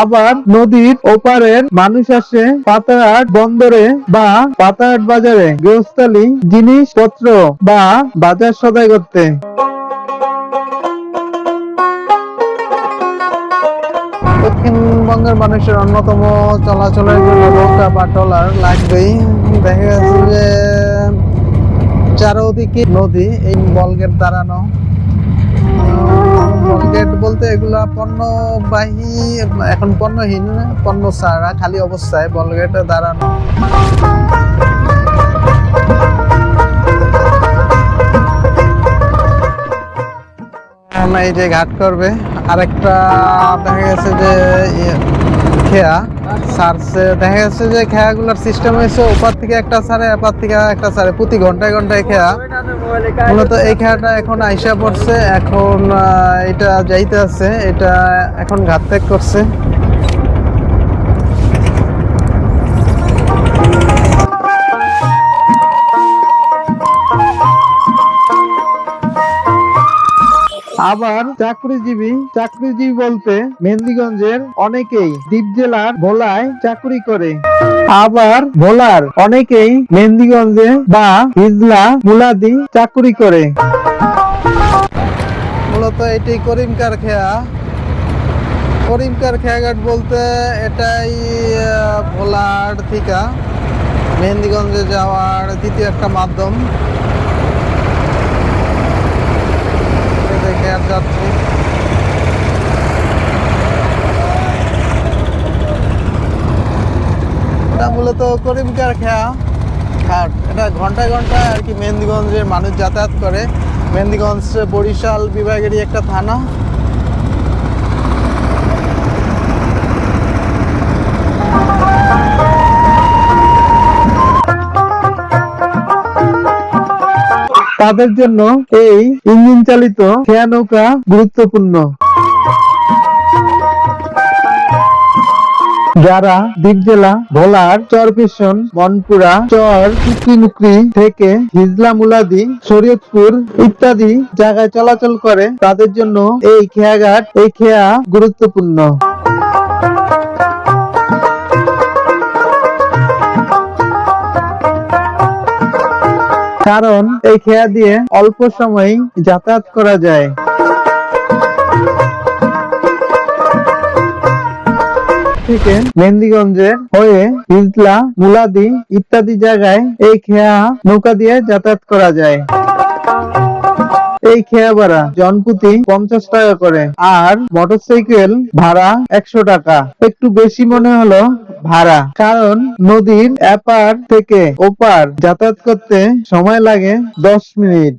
আবার নদীর ওপারের মানুষ আসে পাতাহাট বন্দরে বা পাতাহাট বাজারে গৃহস্থালী জিনিসপত্র বা বাজার সদাই করতে। দক্ষিণবঙ্গের মানুষের অন্যতম চলাচলের জন্য নৌকা বা ট্রলার লাগবেই। দেখা গেছে যে চারোদিকে নদী, এই বলগেট দাঁড়ানো বলগেট বলতে এগুলা পণ্যবাহী, এখন পণ্যহীন পণ্য ছাড়া খালি অবস্থায় বলগেটে দাঁড়ানো। এই যে ঘাট করবে, আরেকটা দেখা গেছে যে খেয়া। সারছে দেখা যাচ্ছে যে খেয়াগুলোর সিস্টেম হয়েছে ওপার থেকে একটা সারে এপার থেকে একটা সারে প্রতি ঘন্টায় ঘন্টায় খেয়া। মূলত এই খেয়াটা এখন আইসা পড়ছে, এখন এটা যাইতে আছে, এটা এখন ঘাত করছে। আবার চাকরিজীবী চাকরিজীবী বলতে মেহেন্দিগঞ্জের অনেকেই দ্বীপ জেলার ভোলায় চাকরি করে। আবার ভোলার অনেকেই মেহেন্দিগঞ্জে বা হিজলা, মুলাদি চাকরি করে। মূলত এটি করিমকার খেয়া করিমকার খেয়াঘাট বলতে এটাই ভোলার থিকা। মেহেন্দিগঞ্জে যাওয়ার দ্বিতীয় একটা মাধ্যম এই দেখে আর যাচ্ছি মূলত করিমকার খেয়া? ঘাট এটা ঘন্টায় ঘন্টায় আর কি মেহেন্দিগঞ্জের মানুষ যাতায়াত করে। মেহেন্দিগঞ্জ বরিশাল বিভাগেরই একটা থানা। তাদের জন্য এই ইঞ্জিন চালিত খেয়া নৌকা গুরুত্বপূর্ণ। যারা দ্বীপ জেলা, ভোলার চরপিশন মনপুরা, চর টুকরি থেকে হিজলা মুলাদি, শরীয়তপুর ইত্যাদি জায়গায় চলাচল করে, তাদের জন্য এই খেয়াঘাট, এই খেয়া গুরুত্বপূর্ণ। কারণ এই খেয়া দিয়ে অল্প সময়েই যাতায়াত করা যায়। থেকে মেহেন্দিগঞ্জে হয়ে হিজলা মুলাদি ইত্যাদি জায়গায় এই খেয়া নৌকা দিয়ে যাতায়াত করা যায়। এই খেয়া ভাড়া জনপ্রতি পঞ্চাশ টাকা করে আর মোটরসাইকেল ভাড়া একশো টাকা। একটু বেশি মনে হলো ভাড়া, কারণ নদীর এপার থেকে ওপার যাতায়াত করতে সময় লাগে দশ মিনিট।